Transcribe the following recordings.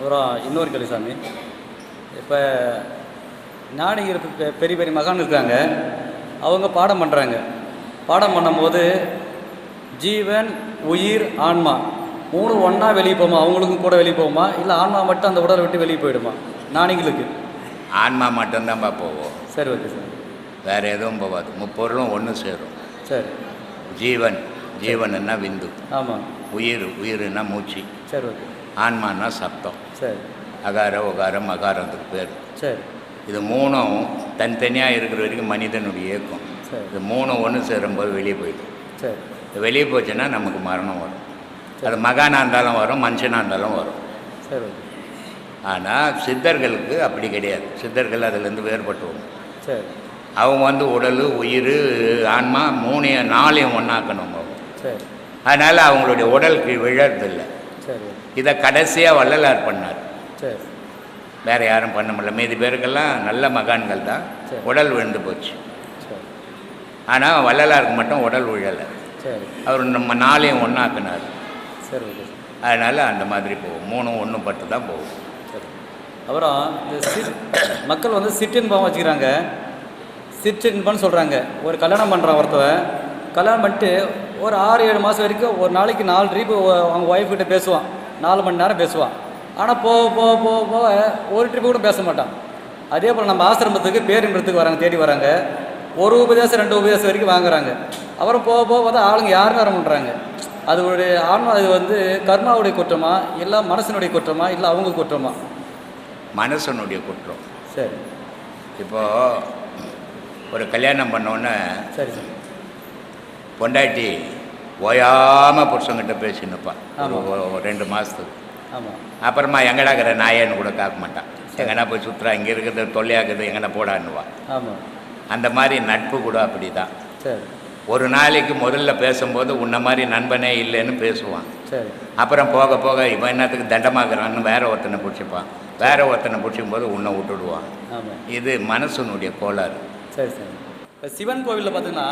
அப்புறம் இன்னொரு கேள்வி சாமி. இப்போ ஞானிகள் பெ- பெரிய பெரிய மகான் இருக்காங்க. அவங்க பாடம் பண்ணுறாங்க பாடம் பண்ணும்போது ஜீவன் உயிர் ஆன்மா மூணு ஒன்றா வெளியே போகுமா? அவங்களுக்கும் கூட வெளியே போகுமா? இல்லை ஆன்மா மட்டும் அந்த உடலை விட்டு வெளியே போயிடுமா? ஞானிகளுக்கு ஆன்மா மட்டும்தான்ப்பா போவோம். சரி ஓகே சார். வேறு எதுவும் போகாது முப்பொருளும் ஒன்று சேரும். சரி. ஜீவன் ஜீவனுன்னா விந்து. ஆமாம் உயிர் உயிர்னா மூச்சு. சரி ஓகே. ஆன்மான்னா சப்தம். சரி. அகார உகாரம் மகாரத்துக்கு பேர். சரி. இது மூணும் தனித்தனியாக இருக்கிற வரைக்கும் மனிதனுடைய இயக்கம். சரி. இது மூணும் ஒன்று சேரும்போது வெளியே போயிடும். சரி. இது வெளியே போச்சுன்னா நமக்கு மரணம் வரும். அது மகானாக இருந்தாலும் வரும் மனுஷனாக இருந்தாலும் வரும். சரி ஆனால் சித்தர்களுக்கு அப்படி கிடையாது. சித்தர்கள் அதிலேருந்து வேறுபட்டுவோம். சரி. அவங்க வந்து உடல் உயிர் ஆன்மா மூணையும் நாளையும் ஒன்றாக்கணும் அவங்க. சரி. அதனால் அவங்களுடைய உடலுக்கு விழறதில்லை. சரி இதை கடைசியாக வள்ளலார் பண்ணார். சரி. வேறு யாரும் பண்ண முடியல. மீதி பேருக்கெல்லாம் நல்ல மகான்கள் தான். சரி. உடல் விழுந்து போச்சு. சரி. ஆனால் வள்ளலாருக்கு மட்டும் உடல் விழலை சரி. அவர் நம்ம நாளையும் ஒன்றாக்குனார் சரி அதனால் அந்த மாதிரி போகும். மூணும் ஒன்று பட்டு தான் போகும். சரி. அப்புறம் மக்கள் வந்து சிற்றின்பம் வச்சுக்கிறாங்க. சிற்றின்பம்னு சொல்கிறாங்க ஒரு கல்யாணம் பண்ணுறான் ஒருத்தவன். கல்யாணம் பண்ணிட்டு ஒரு ஆறு ஏழு மாதம் வரைக்கும் ஒரு நாளைக்கு நாலு ட்ரிப்பு அவங்க ஒய்ஃப் கிட்ட பேசுவான். நாலு மணி நேரம் பேசுவான் ஆனால் போக போக போக போக ஒரு ட்ரிப்பு கூட பேச மாட்டான் அதே போல் நம்ம ஆசிரமத்துக்கு பேரின்பத்துக்கு வராங்க தேடி வராங்க. ஒரு உபதேசம் ரெண்டு உபதேசம் வரைக்கும் வாங்குறாங்க. அப்புறம் போக போக பார்த்தா ஆளுங்க யாருமே வர மாட்டாங்க அது ஒரு ஆன்மா அது வந்து கர்மாவுடைய குற்றமா இல்லை மனசனுடைய குற்றமா இல்லை அவங்க குற்றமா? மனசனுடைய குற்றம். சரி. இப்போது ஒரு கல்யாணம் பண்ணோன்னே சரி சார். பொண்டாட்டி ஓயாமல் புருஷங்கிட்ட பேசினுப்பான் ரெண்டு மாதத்துக்கு ஆமாம் அப்புறமா எங்கடா இருக்கிற நாயன்னு கூட காக்க மாட்டான். எங்கனா போய் சுற்றுறா இங்கே இருக்கிறது தொல்லையாக்குது எங்கனா போடான்னுவா. ஆமாம் அந்த மாதிரி நட்பு கூட அப்படி தான் சரி. ஒரு நாளைக்கு முதல்ல பேசும்போது உன்ன மாதிரி நண்பனே இல்லைன்னு பேசுவான். சரி. அப்புறம் போக போக இவன் என்னத்துக்கு தண்டமாக்குறான்னு வேற ஒருத்தனை பிடிச்சிப்பான். வேற ஒருத்தனை பிடிச்சிக்கும் போது உன்னை விட்டுடுவான். இது மனசனுடைய கோளாறு. சரி சரி. இப்போ சிவன் கோவிலில் பார்த்தீங்கன்னா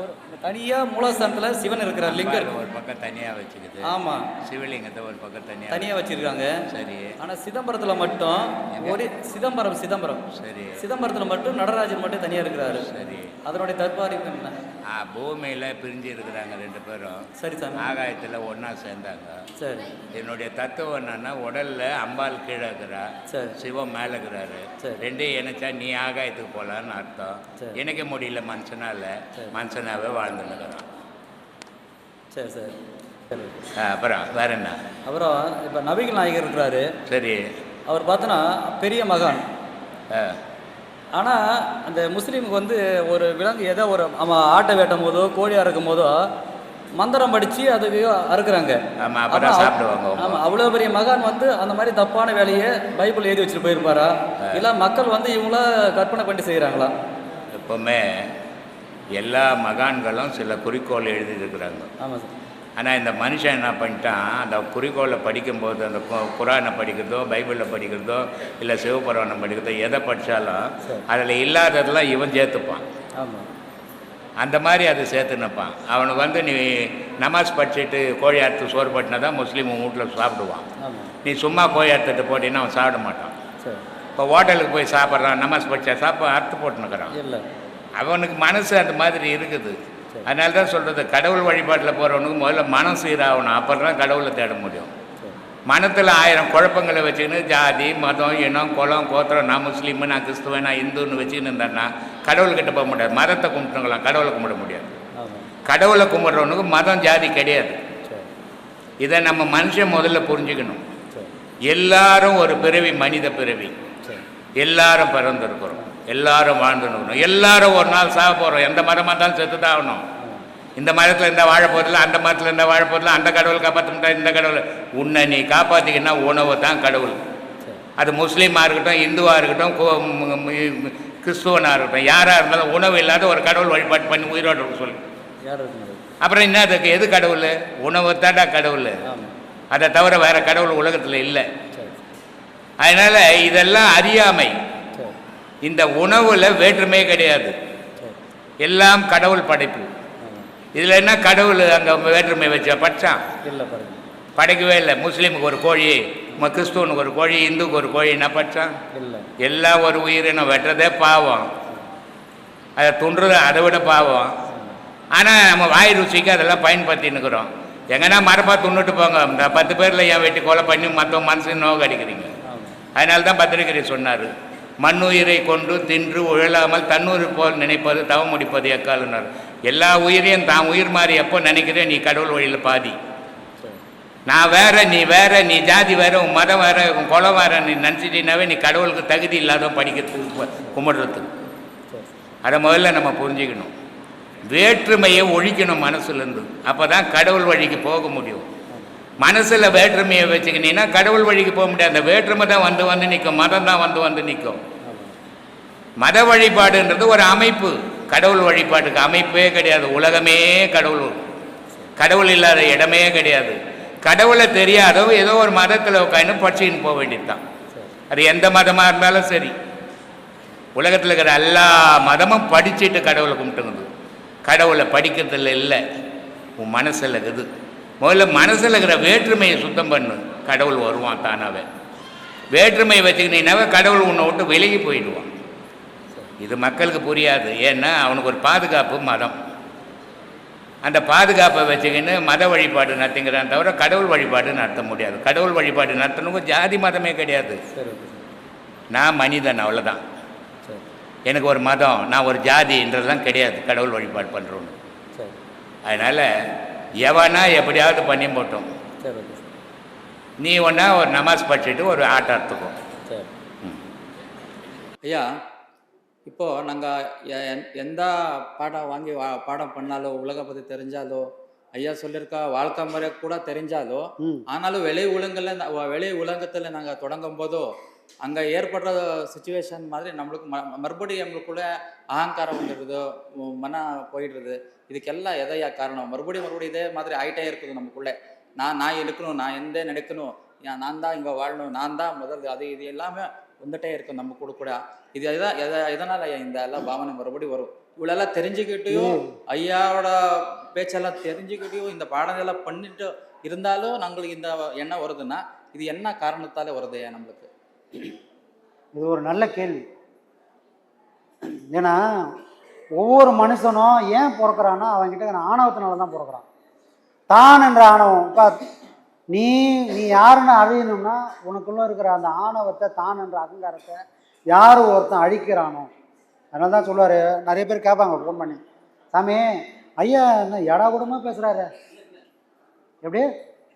ஒரு தனியாக மூலஸ்தானத்தில் சிவன் இருக்கிறார் லிங்கம் இருக்கு. ஒரு பக்கம் தனியாக வச்சுக்குது ஆமாம் சிவலிங்கத்தை ஒரு பக்கம் தனியாக தனியாக வச்சிருக்காங்க. சரி. ஆனால் சிதம்பரத்தில் மட்டும் ஒரு சிதம்பரம் சிதம்பரம். சரி. சிதம்பரத்தில் மட்டும் நடராஜர் மட்டும் தனியாக இருக்கிறாரு. சரி. அதனுடைய தற்பாரிப்பு என்ன? பூமியில பிரிஞ்சு இருக்கிறாங்க ரெண்டு பேரும். சரி சாமி. ஆகாயத்தில் ஒன்றா சேர்ந்தாங்க. சரி. என்னுடைய தத்துவம் என்னன்னா உடல்ல அம்பாள் கீழே இருக்கிறா. சரி. சிவம் மேலே இருக்கிறாரு. சரி. ரெண்டையும் இணைச்சா நீ ஆகாயத்துக்கு போகலான்னு அர்த்தம். சரி. இணைக்க முடியல மனுஷனால சரி. மனுஷனாவே வாழ்ந்துன்னு இருக்கிறான். சரி சரி. சரி. ஆ, அப்புறம் வேற என்ன? அப்புறம் இப்போ நபிகள் நாயகர் இருக்கிறாரு. சரி. அவர் பார்த்தோன்னா பெரிய மகான். ஆ, ஆனால் அந்த முஸ்லீமுக்கு வந்து ஒரு விலங்கு ஏதோ ஒரு அவன் ஆட்டை வெட்டும் போதோ கோழி அறுக்கும் போதோ மந்திரம் படித்து அதுக்கு அறுக்குறாங்க. ஆமாம் அவ்வளோ பெரிய மகான் வந்து அந்த மாதிரி தப்பான வேலையை பைபிள் எழுதி வச்சுட்டு போயிருப்பாரா? இல்லை மக்கள் வந்து இவங்கள கற்பனை பண்ணி செய்கிறாங்களா எப்பவுமே எல்லா மகான்களும் சில குறிக்கோள் எழுதியிருக்கிறாங்க ஆமாம் சார். ஆனால் இந்த மனுஷன் என்ன பண்ணிட்டான்? அந்த குறிக்கோளை படிக்கும்போது அந்த கு- குரானை படிக்கிறதோ பைபிளில் படிக்கிறதோ இல்லை சிவபுராணம் படிக்கிறதோ எதை படித்தாலும். அதில் இல்லாததெல்லாம் இவன் சேர்த்துப்பான். அந்த மாதிரி அதை சேர்த்துனுப்பான் அவனுக்கு வந்து நீ நமாஸ் படிச்சுட்டு கோழி அறுத்து சோறு பட்டினா தான் முஸ்லீம் வீட்டில் சாப்பிடுவான். நீ சும்மா கோழி அறுத்துட்டு போட்டின்னா அவன் சாப்பிட மாட்டான். இப்போ ஹோட்டலுக்கு போய் சாப்பிட்றான் நமாஸ் படித்தா சாப்பா அறுத்து போட்டுனுக்கிறான் இல்லை. அவனுக்கு மனசு அந்த மாதிரி இருக்குது. அதனால தான் சொல்கிறது கடவுள் வழிபாட்டில் போகிறவனுக்கு முதல்ல மனம் சீராகணும். அப்புறம் தான் கடவுளை தேட முடியும். மனத்தில் ஆயிரம் குழப்பங்களை வச்சுக்கின்னு ஜாதி மதம் இனம் குலம் கோத்திரம் நான் முஸ்லீமு நான் கிறிஸ்துவன் நான் இந்துன்னு வச்சுக்கின்னு இருந்தேன்னா கடவுள்கிட்ட போக முடியாது. மதத்தை கும்பிட்டுங்களாம் கடவுளை கும்பிட முடியாது. கடவுளை கும்பிட்றவனுக்கு மதம் ஜாதி கிடையாது. இதை நம்ம மனுஷன் முதல்ல புரிஞ்சுக்கணும். எல்லாரும் ஒரு பிறவி மனித பிறவி. எல்லாரும் பிறந்திருக்கிறோம். எல்லாரும் வாழ்ந்துருக்கணும் எல்லாரும் ஒரு நாள் சாக போகிறோம் எந்த மதமாக இருந்தாலும் செத்து தான் ஆகணும். இந்த மரத்தில் இருந்தால் வாழ போதில்ல அந்த மரத்தில் இருந்தால் வாழ போதில்ல அந்த கடவுள் காப்பாற்ற முடியாது இந்த கடவுள். உன்னை நீ காப்பாற்றிக்கினா உணவு தான் கடவுள். அது முஸ்லீமாக இருக்கட்டும் இந்துவாக இருக்கட்டும் கிறிஸ்துவனாக இருக்கட்டும் யாராக இருந்தாலும் உணவு இல்லாத ஒரு கடவுள் வழிபாடு பண்ணி உயிரோடு இருக்க சொல்லு. அப்புறம் என்ன அதுக்கு? எது கடவுள்? உணவு தாண்டா கடவுள். அதை தவிர வேற கடவுள் உலகத்தில் இல்லை. அதனால இதெல்லாம் அறியாமை. இந்த உணவுல வேற்றுமையே கிடையாது. எல்லாம் கடவுள் படைப்பு. இதில் என்ன கடவுள் அங்கே வேற்றுமை வச்சா படைச்சான் இல்லை படைக்கவே இல்லை. முஸ்லீமுக்கு ஒரு கோழி கிறிஸ்துவனுக்கு ஒரு கோழி இந்துக்கு ஒரு கோழி என்ன படைச்சான் இல்லை. எல்லாம் ஒரு உயிரினம் வெட்டுறதே பாவம். அதை துண்டுறது அதை விட பாவம். ஆனால் நம்ம வாய் ருசிக்கு அதெல்லாம் பயன்படுத்தின்னுக்குறோம். எங்கன்னா மரப்பா துண்ணுட்டு போங்க. இந்த பத்து பேரில் ஏன் வெட்டி கொலை பண்ணி மற்ற மனசு நோக்கு அடிக்கிறீங்க அதனால தான் பத்திரிகை சொன்னார். மண்ணுயிரை கொண்டு தின்று உழலாமல் தன்னுயிர் போல் நினைப்பது தவம் முடிப்பது எக்காலுனர்? எல்லா உயிரையும் தான் உயிர் மாதிரி எப்போ நினைக்கிறேன்? நீ கடவுள் வழியில் பாதி. சரி நான் வேற நீ வேற நீ ஜாதி வேற உன் மதம் வேற உன் குலம் வேற நீ நினச்சிட்டீனாவே நீ கடவுளுக்கு தகுதி இல்லாதவன் படிக்கிறதுக்கு ப- கும்பிடுறதுக்கு. சரி அதை முதல்ல நம்ம புரிஞ்சுக்கணும். வேற்றுமையை ஒழிக்கணும் மனசுலேருந்து. அப்போ தான் கடவுள் வழிக்கு போக முடியும். மனசில் வேற்றுமையை வச்சுக்கினீங்கன்னா கடவுள் வழிக்கு போக முடியாது. அந்த வேற்றுமை தான் வந்து வந்து நிற்கும் மதம் தான் வந்து வந்து நிற்கும் மத வழிபாடுன்றது ஒரு அமைப்பு. கடவுள் வழிபாட்டுக்கு அமைப்பே கிடையாது. உலகமே கடவுள். கடவுள் இல்லாத இடமே கிடையாது. கடவுளை தெரியாதோ ஏதோ ஒரு மதத்தில் உட்காந்து படிச்சுன்னு போக வேண்டியது தான் அது எந்த மதமாக இருந்தாலும் சரி. உலகத்தில் இருக்கிற எல்லா மதமும் படிச்சுட்டு கடவுளை கும்பிட்டுங்குது கடவுளை படிக்கிறதுல இல்லை. உன் மனசில் இருக்குது. முதல்ல மனசில் இருக்கிற வேற்றுமையை சுத்தம் பண்ணு. கடவுள் வருவான் தானாவே. வேற்றுமையை வச்சுக்கினீங்கன்னாவே கடவுள் உன்னை விட்டு விலகி போயிடுவான். இது மக்களுக்கு புரியாது. ஏன்னா அவனுக்கு ஒரு பாதுகாப்பு மதம். அந்த பாதுகாப்பை வச்சுக்கின்னு மத வழிபாடு நடத்துங்கிறான் தவிர கடவுள் வழிபாடு நடத்த முடியாது. கடவுள் வழிபாடு நடத்தணுங்க ஜாதி மதமே கிடையாது. நான் மனிதன் அவ்வளோதான் சரி. எனக்கு ஒரு மதம் நான் ஒரு ஜாதின்றதுலாம் கிடையாது கடவுள் வழிபாடு பண்ணுறோன்னு சரி. அதனால் எவனா எப்படியாவது பண்ணி போட்டோம். நீ ஒன்றா ஒரு நமாஸ் படிச்சுட்டு ஒரு ஆட்டம் எடுத்துக்கோ சரி. ம். ஐயா இப்போ நாங்கள் எந்த பாடம் வாங்கி வா பாடம் பண்ணாலோ உலக பற்றி தெரிஞ்சாலோ ஐயா சொல்லியிருக்கா வாழ்க்கை முறை கூட தெரிஞ்சாலோ ஆனாலும் வெளி உலகங்களில் வெளி உலகத்தில் நாங்கள் தொடங்கும் போதோ அங்கே ஏற்படுற சுச்சுவேஷன் மாதிரி நம்மளுக்கு ம மறுபடியும் நம்மளுக்குள்ள அகங்காரம் வந்துடுது மன போயிடுறது இதுக்கெல்லாம் எதையா காரணம்? மறுபடியும் மறுபடியும் இதே மாதிரி ஆயிட்டே இருக்குது நமக்குள்ளே. நான் நான் இருக்கணும் நான் எந்த நடக்கணும் நான் தான் இங்கே வாழணும் நான் தான் முதல் அது இது எல்லாமே வந்துட்டே இருக்கும் நம்ம கூட கூட. இது எதா எதை எதனால் ஐயா இந்த எல்லாம் பாவனை மறுபடியும் வரும்? இவ்வளோலாம் தெரிஞ்சுக்கிட்டையும் ஐயாவோட பேச்செல்லாம் தெரிஞ்சுக்கிட்டையும் இந்த பாடங்கள்லாம் பண்ணிட்டு இருந்தாலும் நம்மளுக்கு இந்த எண்ணம் வருதுன்னா இது என்ன காரணத்தால வருது ஐயா நம்மளுக்கு? இது ஒரு நல்ல கேள்வி. ஏன்னா ஒவ்வொரு மனுஷனும் ஏன் பிறக்கிறான்னா அவன்கிட்ட ஆணவத்தினால தான் பிறக்கிறான். தான் என்ற ஆணவம் இப்போ நீ நீ யாருன்னு அழியணும்னா உனக்குள்ளே இருக்கிற அந்த ஆணவத்தை தான் என்ற அகங்காரத்தை யார் ஒருத்தன் அழிக்கிறானோ? அதனால தான் சொல்லுவார். நிறைய பேர் கேட்பாங்க ஃபோன் பண்ணி. சாமி ஐயா என்ன ஏடா கூடமா பேசுகிறாரு எப்படி?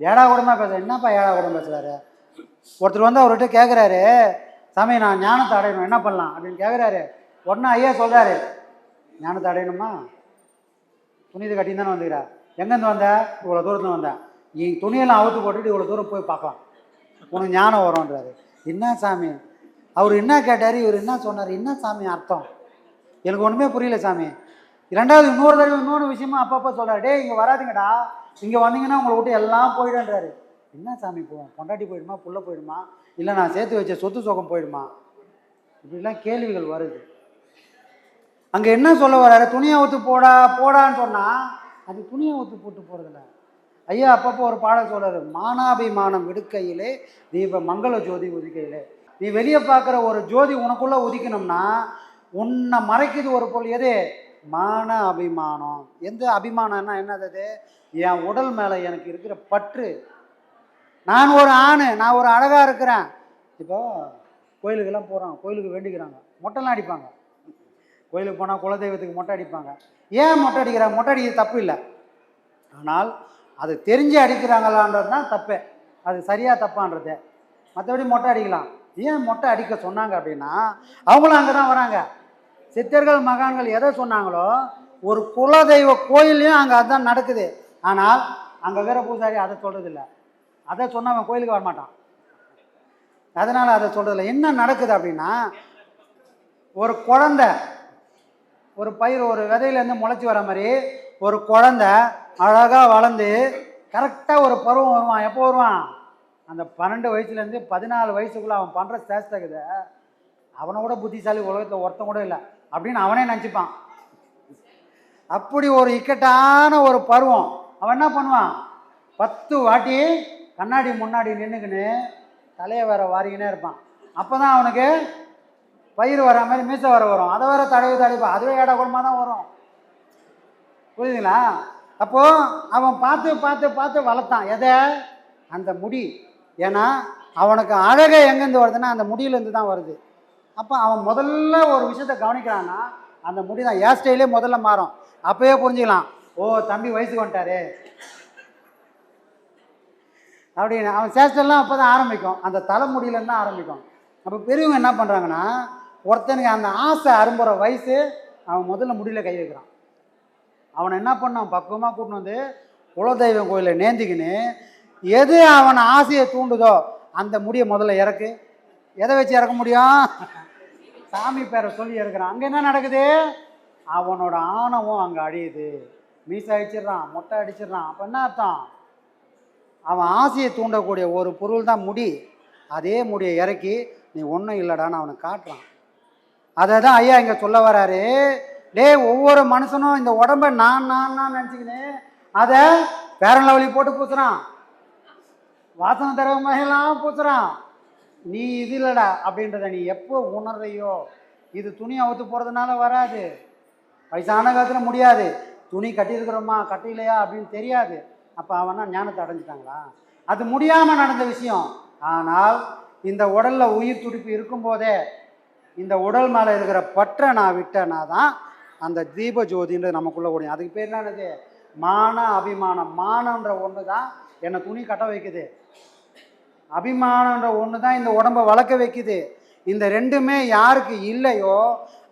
ஏடா கூடமா பேசுற என்னப்பா ஏடா கூடம் பேசுகிறாரு ஒருத்தர் வந்து அவர்கிட்ட கேட்குறாரு சாமி நான் ஞானத்தை அடையணும். என்ன பண்ணலாம்? அப்படின்னு கேட்குறாரு உடனே ஐயா சொல்கிறாரு ஞானத்தை அடையணுமா? துணிது கட்டின்னு தானே வந்துக்கிறா எங்கேருந்து வந்த? இவ்வளோ தூரத்தில் வந்தேன் நீ துணியெல்லாம் அவுத்து போட்டுட்டு இவ்வளோ தூரம் போய் பார்க்கலாம். உனக்கு ஞானம் வரும்ன்றாரு. என்ன சாமி? அவர் என்ன கேட்டார்? இவர் என்ன சொன்னார்? என்ன சாமி அர்த்தம்? எனக்கு ஒன்றுமே புரியல சாமி. ரெண்டாவது இன்னொரு தடவை இன்னொரு விஷயமா அப்பப்போ சொல்கிறார் டேய் இங்கே வராதுங்கடா. இங்கே வந்தீங்கன்னா உங்களை விட்டு எல்லாம் போயிடுன்றாரு என்ன சாமி போவோம் பொண்டாட்டி போயிடுமா? புள்ள போயிடுமா? இல்லை நான் சேர்த்து வச்ச சொத்து சுகம் போயிடுமா? இப்படிலாம் கேள்விகள் வருது. அங்கே என்ன சொல்ல வர்றாரு துணியை ஊற்று போடா போடான்னு சொன்னால் அது துணியை ஊற்று போட்டு போகிறதில்ல ஐயா அப்பப்போ ஒரு பாடல் சொல்கிறார் மானாபிமானம் விடுக்கையிலே இப்போ மங்கள ஜோதி உதிக்கையிலே. நீ வெளியே பார்க்குற ஒரு ஜோதி உனக்குள்ளே உதிக்கணும்னா உன்னை மறைக்குது ஒரு பொருள் எது? மான அபிமானம் எந்த அபிமானம்னா என்னது அது? என் உடல் மேலே எனக்கு இருக்கிற பற்று. நான் ஒரு ஆண் நான் ஒரு அழகாக இருக்கிறேன். இப்போ கோயிலுக்கெல்லாம் போகிறாங்க கோயிலுக்கு வேண்டிக்கிறாங்க. மொட்டைலாம் அடிப்பாங்க. கோயிலுக்கு போனால் குலதெய்வத்துக்கு மொட்டை அடிப்பாங்க. ஏன் மொட்டை அடிக்கிறாங்க மொட்டை அடிக்கிறது தப்பு இல்லை. ஆனால் அது தெரிஞ்சு அடிக்கிறாங்களான்றது தான் தப்பு. அது சரியாக தப்பான்றது. மற்றபடி மொட்டை அடிக்கலாம். ஏன் மொட்டை அடிக்க சொன்னாங்க அப்படின்னா அவங்களும் அங்கே தான் வராங்க. சித்தர்கள் மகான்கள் எதை சொன்னாங்களோ ஒரு குலதெய்வ கோயில்லையும் அங்கே அதுதான் நடக்குது. ஆனால் அங்கே வேற பூசாரி அதை சொல்கிறதில்ல அதை சொன்னா அவன் கோயிலுக்கு வரமாட்டான். அதனால் அதை சொல்கிறதில்ல என்ன நடக்குது அப்படின்னா ஒரு குழந்த ஒரு பயிர் ஒரு விதையிலேருந்து முளைச்சி வர மாதிரி ஒரு குழந்தை அழகாக வளர்ந்து கரெக்டாக ஒரு பருவம் வருவான். எப்போ வருவான்? அந்த பன்னெண்டு வயசுலேருந்து பதினாலு வயசுக்குள்ளே அவன் பண்ணுற சேஷ்டகுதை அவனை கூட புத்திசாலி உலகத்தில் ஒருத்தன் கூட இல்லை. அப்படின்னு அவனே நினச்சிப்பான். அப்படி ஒரு இக்கட்டான ஒரு பருவம். அவன் என்ன பண்ணுவான்? பத்து வாட்டி கண்ணாடி முன்னாடி நின்றுக்கின்னு தலையை வேற வாரிக்கினே இருப்பான். அப்போ தான் அவனுக்கு பயிர் வர மாதிரி மீசை வர வரும். அதை வேற தடவி தடவிப்பான் அதுவே ஏடா குழம்பா தான் வரும். புரியுதுங்களா? அப்போ அவன் பார்த்து பார்த்து பார்த்து வளர்த்தான். எதை? அந்த முடி. ஏன்னா அவனுக்கு அழகை எங்கேருந்து வருதுன்னா அந்த முடியிலேருந்து தான் வருது. அப்போ அவன் முதல்ல ஒரு விஷயத்த கவனிக்கிறான்னா அந்த முடி தான். ஹேர் ஸ்டைலே முதல்ல மாறும். அப்போயே புரிஞ்சுக்கலாம். ஓ தம்பி வயசுக்கு வந்துட்டாரு. அப்படின்னு. அவன் சேஷ்டெல்லாம் அப்போ தான் ஆரம்பிக்கும். அந்த தலைமுடியிலேருந்து தான் ஆரம்பிக்கும். அப்போ பெரியவங்க என்ன பண்ணுறாங்கன்னா ஒருத்தனுக்கு அந்த ஆசை அரும்புகிற வயசு அவன் முதல்ல முடியல கை வைக்கிறான். அவனை என்ன பண்ணான்? பக்குவமாக கூட்டின்னு வந்து குலதெய்வம் கோயிலில் நேந்திக்கின்னு எது அவன் ஆசையை தூண்டுதோ அந்த முடியை முதல்ல இறக்கு. எதை வச்சு இறக்க முடியும்? சாமி பேரை சொல்லி இறக்குறான். அங்கே என்ன நடக்குது? அவனோட ஆணவம் அங்கே அழியுது. மீசை அடிச்சிடுறான் மொட்டை அடிச்சிடுறான். அப்போ என்ன அர்த்தம்? அவன் ஆசையை தூண்டக்கூடிய ஒரு பொருள் தான் முடி. அதே முடியை இறக்கி நீ ஒன்றும் இல்லைடான்னு அவனை காட்டுறான். அதை தான் ஐயா இங்கே சொல்ல வராரு. டேய் ஒவ்வொரு மனுஷனும் இந்த உடம்ப நான் நான் நான் நினச்சிக்கின்னு அதை பேரன் லவலி போட்டு பூசுறான். வாசனை தரவமையெல்லாம் பூசுறான். நீ இது இல்லைடா அப்படின்றத நீ எப்போ உணர்றையோ? இது துணி அவுத்து போகிறதுனால வராது. வயசான காலத்தில் முடியாது. துணி கட்டியிருக்கிறோமா கட்டிலையா அப்படின்னு தெரியாது. அப்போ அவனா ஞானத்தை அடைஞ்சிட்டாங்களா? அது முடியாமல் நடந்த விஷயம். ஆனால் இந்த உடலில் உயிர் துடிப்பு இருக்கும்போதே இந்த உடல் மேலே இருக்கிற பற்றை நான் விட்டேன்னா தான் அந்த தீப ஜோதின்றது நமக்குள்ள ஓடியும் அதுக்கு பேர் என்னது? மான அபிமானம். மானன்ற ஒன்று தான் என்னை துணி கட்ட வைக்குது. அபிமானன்ற ஒன்று தான் இந்த உடம்பை வளர்க்க வைக்குது. இந்த ரெண்டுமே யாருக்கு இல்லையோ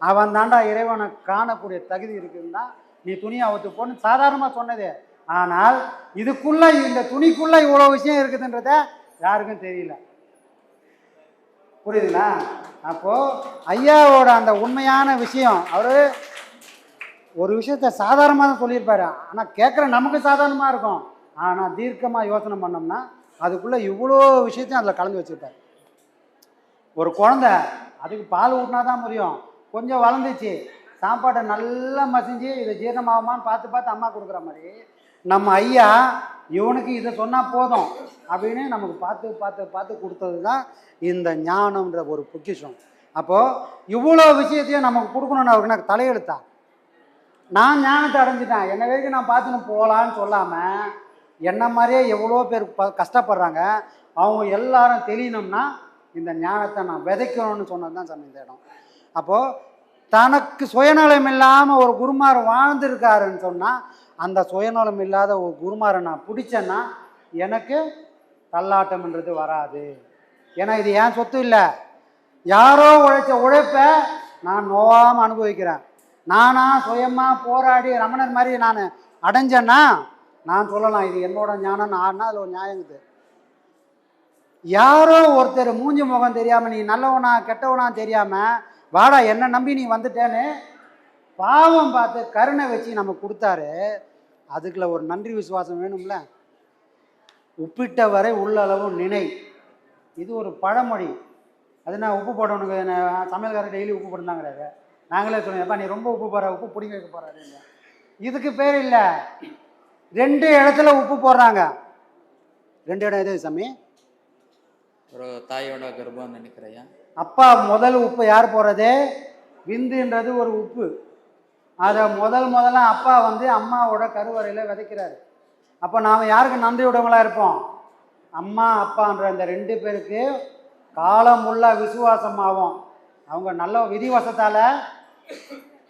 அவன் தாண்டா இறைவனை காணக்கூடிய தகுதி இருக்குன்னா நீ துணியை அவுத்து போன்னு சாதாரணமாக சொன்னது. ஆனால் இதுக்குள்ள இந்த துணிக்குள்ள இவ்வளோ விஷயம் இருக்குதுன்றத யாருக்கும் தெரியல. புரியுதுங்களா? அப்போது ஐயாவோட அந்த உண்மையான விஷயம் அவர் ஒரு விஷயத்த சாதாரணமாக தான் சொல்லியிருப்பார். ஆனால் கேட்குற நமக்கு சாதாரணமாக இருக்கும். ஆனால் தீர்க்கமாக யோசனை பண்ணோம்னா அதுக்குள்ளே இவ்வளோ விஷயத்தையும் அதில் கலந்து வச்சுருப்பார். ஒரு குழந்த அதுக்கு பால் ஊட்டினா தான் முடியும். கொஞ்சம் வளர்ந்துச்சு. சாப்பாட்டை நல்லா மசிஞ்சு இதை ஜீரணமாகுமான்னு பார்த்து பார்த்து அம்மா கொடுக்குற மாதிரி நம்ம ஐயா இவனுக்கு இதை சொன்னால் போதும் அப்படின்னு நமக்கு பார்த்து பார்த்து பார்த்து கொடுத்தது தான் இந்த ஞானம்ன்ற ஒரு பொக்கிஷம். அப்போது இவ்வளோ விஷயத்தையும் நமக்கு கொடுக்கணும்னு அவருக்கு எனக்கு தலையெழுத்தா? நான் ஞானத்தை அடைஞ்சிட்டேன். என்ன வரைக்கும் நான் பார்த்துன்னு போகலான்னு சொல்லாமல் என்ன மாதிரியே எவ்வளோ பேர் ப கஷ்டப்படுறாங்க. அவங்க எல்லாரும் தெரியணும்னா இந்த ஞானத்தை நான் விதைக்கணும்னு சொன்னது தான் சாமி இந்த இடம். அப்போது தனக்கு சுயநலம் இல்லாமல் ஒரு குருமார் வாழ்ந்துருக்காருன்னு சொன்னால் அந்த சுயநலம் இல்லாத ஒரு குருமாரை நான் பிடிச்சேன்னா எனக்கு தள்ளாட்டம்ன்றது வராது. ஏன்னா இது ஏன் சொத்து இல்லை. யாரோ உழைச்ச உழைப்பை நான் நோவாமல் அனுபவிக்கிறேன். நானா சுயமாக போராடி ரமணர் மாதிரி நான் அடைஞ்சேன்னா நான் சொல்லலாம் இது என்னோட ஞானம் ஆனா அதில் ஒரு நியாயங்குது யாரோ ஒருத்தர் மூஞ்சி முகம் தெரியாமல் நீ நல்லவனா கெட்டவனா தெரியாமல் வாடா என்ன நம்பி நீ வந்துட்டேன்னு பாவம் பார்த்து கருணை வச்சு நம்ம கொடுத்தாரு. அதுக்குள்ள ஒரு நன்றி விசுவாசம் வேணும்ல? உப்பிட்ட வரை உள்ளளவு நினை. இது ஒரு பழமொழி. அது நான் உப்பு போடணுங்க? சமையல்காரர் டெய்லி உப்பு போட்டுருந்தாங்கிறாரு. நாங்களே சொல்லுவோம் எப்பா நீ ரொம்ப உப்பு போடுற உப்பு பிடிங்க வைக்க போறாரு. இதுக்கு பேர் இல்லை. ரெண்டு இடத்துல உப்பு போடுறாங்க. ரெண்டு இடம் எது சாமி? ஒரு தாயோட கர்ப்பம்னு நினைக்கிறேன் அப்பா முதல் உப்பு யார் போடுறது? விந்துன்றது ஒரு உப்பு. அதை முதல் முதல்ல அப்பா வந்து அம்மாவோட கருவறையில் விதைக்கிறாரு. அப்போ நாம் யாருக்கு நன்றியுடவங்களா இருப்போம்? அம்மா அப்பான்ற அந்த ரெண்டு பேருக்கு காலமுள்ள விசுவாசமாகும். அவங்க நல்ல விதிவசத்தால்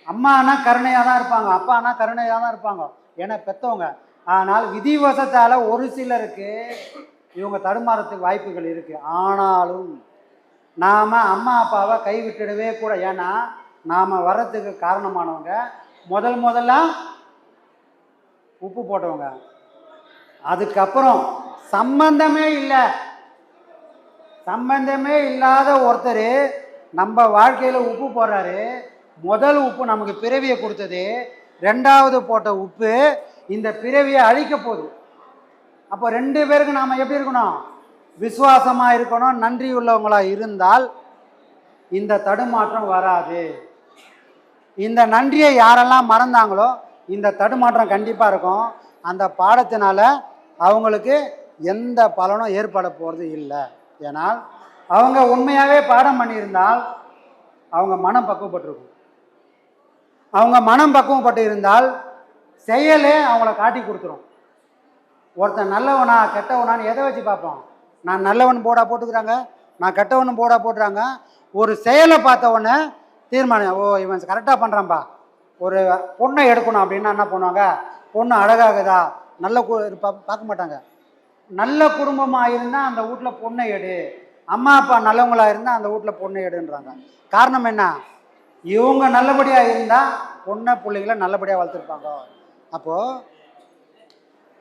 அம்மானா கருணையாக தான் இருப்பாங்க அப்பானா கருணையாக தான் இருப்பாங்க. ஏன்னா பெற்றவங்க ஆனால் விதிவசத்தால் ஒரு சிலருக்கு இவங்க தடுமாறத்துக்கு வாய்ப்புகள் இருக்குது ஆனாலும் நாம் அம்மா அப்பாவை கைவிட்டுடவே கூட ஏன்னா நாம் வர்றதுக்கு காரணமானவங்க முதல் முதல்ல உப்பு போட்டவங்க. அதுக்கப்புறம் சம்பந்தமே இல்லை. சம்பந்தமே இல்லாத ஒருத்தர் நம்ம வாழ்க்கையில் உப்பு போடுறாரு. முதல் உப்பு நமக்கு பிறவியை கொடுத்தது. ரெண்டாவது போட்ட உப்பு இந்த பிறவியை அழிக்க போகுது. அப்போ ரெண்டு பேருக்கு நாம் எப்படி இருக்கணும்? விசுவாசமாக இருக்கணும் நன்றி உள்ளவங்களாக இருந்தால் இந்த தடுமாற்றம் வராது. இந்த நன்றியை யாரெல்லாம் மறந்தாங்களோ இந்த தடுமாற்றம் கண்டிப்பாக இருக்கும். அந்த பாடத்தினால அவங்களுக்கு எந்த பலனும் ஏற்பட போகிறது இல்லை. ஏனால் அவங்க உண்மையாகவே பாடம் பண்ணியிருந்தால் அவங்க மனம் பக்குவப்பட்டிருக்கும். அவங்க மனம் பக்குவப்பட்டு இருந்தால் செயலே அவங்கள காட்டி கொடுத்துரும். ஒருத்தன் நல்லவனா கெட்டவனான்னு எதை வச்சு பார்ப்போம்? நான் நல்லவன் போடா போட்டுக்கிறாங்க நான் கெட்டவன் போடா போடுறாங்க ஒரு செயலை பார்த்த உடனே தீர்மானம் ஓ இவன் கரெக்டாக பண்ணுறான்பா ஒரு பொண்ணை எடுக்கணும் அப்படின்னா என்ன பண்ணுவாங்க? பொண்ணு அழகாகுதா? நல்ல கு பா- பார்க்க மாட்டாங்க. நல்ல குடும்பமாக இருந்தால் அந்த வீட்டில் பொண்ணை எடு. அம்மா அப்பா நல்லவங்களா இருந்தால் அந்த வீட்டில் பொண்ணு எடுன்றாங்க. காரணம் என்ன? இவங்க நல்லபடியாக இருந்தால் பொண்ணை பிள்ளைங்கள நல்லபடியாக வளர்த்துருப்பாங்க. அப்போது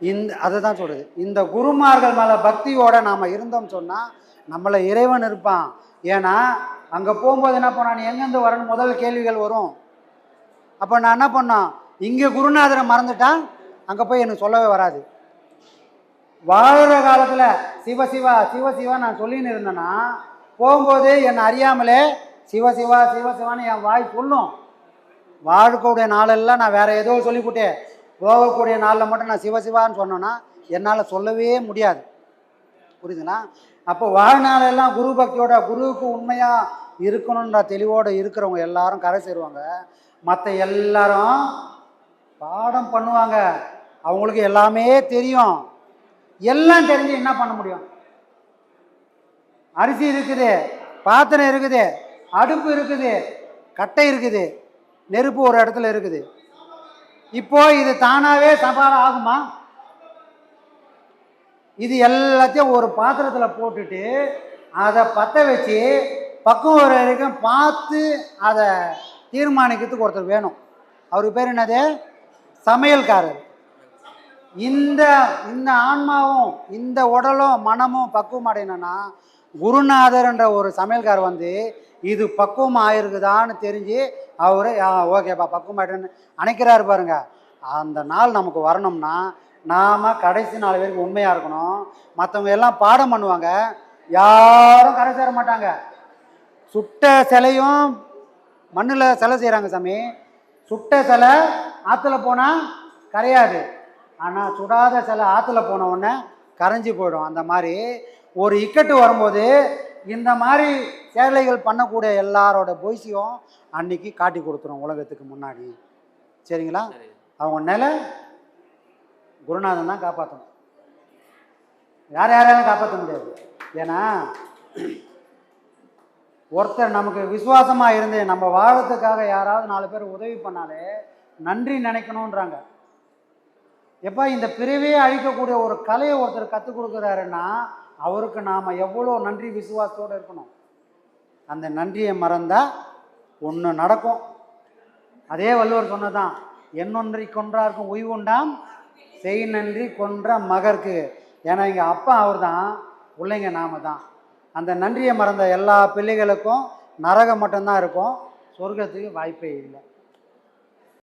இந்த அதை தான் சொல்கிறது இந்த குருமார்கள் மேலே பக்தியோடு நாம் இருந்தோம் சொன்னால் நம்மளை இறைவன் இருப்பான். ஏன்னா அங்கே போகும்போது என்ன பண்ணான் நீ எங்கேருந்து வரணும் முதல் கேள்விகள் வரும். அப்போ நான் என்ன பண்ணோம்? இங்கே குருநாதரை மறந்துட்டான் அங்கே போய் எனக்கு சொல்லவே வராது. வாழ்கிற காலத்தில் சிவசிவா சிவசிவா நான் சொல்லின்னு இருந்தேன்னா போகும்போது என்னை அறியாமலே சிவசிவா சிவசிவான்னு என் வாய் சொல்லும். வாழ்க்கக்கூடிய நாளெல்லாம் நான் வேறு ஏதோ சொல்லிவிட்டு போகக்கூடிய நாளில் மட்டும் நான் சிவசிவான்னு சொன்னேன்னா என்னால் சொல்லவே முடியாது. புரியுதுங்களா அப்போ வாழ்நாளெல்லாம் குரு பக்தியோட குருவுக்கு உண்மையாக இருக்கணுன்ற தெளிவோடு இருக்கிறவங்க எல்லாரும் கரை சேருவாங்க. மற்ற எல்லாரும் பாடம் பண்ணுவாங்க. அவங்களுக்கு எல்லாமே தெரியும். எல்லாம் தெரிஞ்சு என்ன பண்ண முடியும்? அரிசி இருக்குது பாத்திரம் இருக்குது அடுப்பு இருக்குது கட்டை இருக்குது நெருப்பு ஒரு இடத்துல இருக்குது. இப்போ இது தானாகவே சவால் ஆகுமா? இது எல்லாத்தையும் ஒரு பாத்திரத்தில் போட்டுட்டு அதை பற்ற வச்சு பக்கம் ஒரு வரைக்கும் பார்த்து அதை தீர்மானிக்கிறதுக்கு ஒருத்தர் வேணும். அவர் பேர் என்னது? சமையல்காரர். இந்த இந்த ஆன்மாவும் இந்த உடலும் மனமும் பக்குவம் அடையணும்னா குருநாதர்ன்ற ஒரு சமையல்கார் வந்து இது பக்குவம் ஆயிருக்குதான்னு தெரிஞ்சு அவர் ஓகேப்பா பக்குவம் ஆயிட்டேன்னு அணைக்கிறாரு பாருங்க. அந்த நாள் நமக்கு வரணும்னா நாம் கடைசி நாள் வரைக்கும் உண்மையாக இருக்கணும். மற்றவங்க எல்லாம் பாடம் பண்ணுவாங்க. யாரும் கரை சேர மாட்டாங்க. சுட்ட சிலையும் மண்ணில் சிலை செய்கிறாங்க சாமி. சுட்ட சிலை ஆற்றுல போனால் கரையாது. ஆனால் சுடாத சிலை ஆற்றுல போன உடனே கரைஞ்சி போயிடும். அந்த மாதிரி ஒரு இக்கட்டு வரும்போது இந்த மாதிரி சேலைகள் பண்ணக்கூடிய எல்லாரோட பொய்சியும் அன்னைக்கு காட்டி கொடுத்துரும் உலகத்துக்கு முன்னாடி. சரிங்களா? சரி. அவங்க நிலை குருநாதன் தான் காப்பாற்றணும் யார் யாராலும் காப்பாற்ற முடியாது. ஏன்னா ஒருத்தர் நமக்கு விசுவாசமாக இருந்து நம்ம வாழறதுக்காக யாராவது நாலு பேர் உதவி பண்ணாலே நன்றி நினைக்கணுன்றாங்க எப்போ இந்த பிறவியே அழிக்கக்கூடிய ஒரு கலையை ஒருத்தர் கற்றுக் கொடுக்குறாருன்னா அவருக்கு நாம் எவ்வளோ நன்றி விசுவாசத்தோடு இருக்கணும். அந்த நன்றியை மறந்தால் ஒன்று நடக்கும். அதே வள்ளுவர் சொன்னதான் என்னொன்றை கொன்றார்க்கும் உய்வுண்டாம் செய் நன்றி கொன்ற மகருக்கு ஏன்னா எங்கள் அப்பா அவர் தான் பிள்ளைங்க நாம தான். அந்த நன்றியை மறந்த எல்லா பிள்ளைகளுக்கும் நரகம் மட்டும்தான் இருக்கும் சொர்க்கத்துக்கு வாய்ப்பே இல்லை.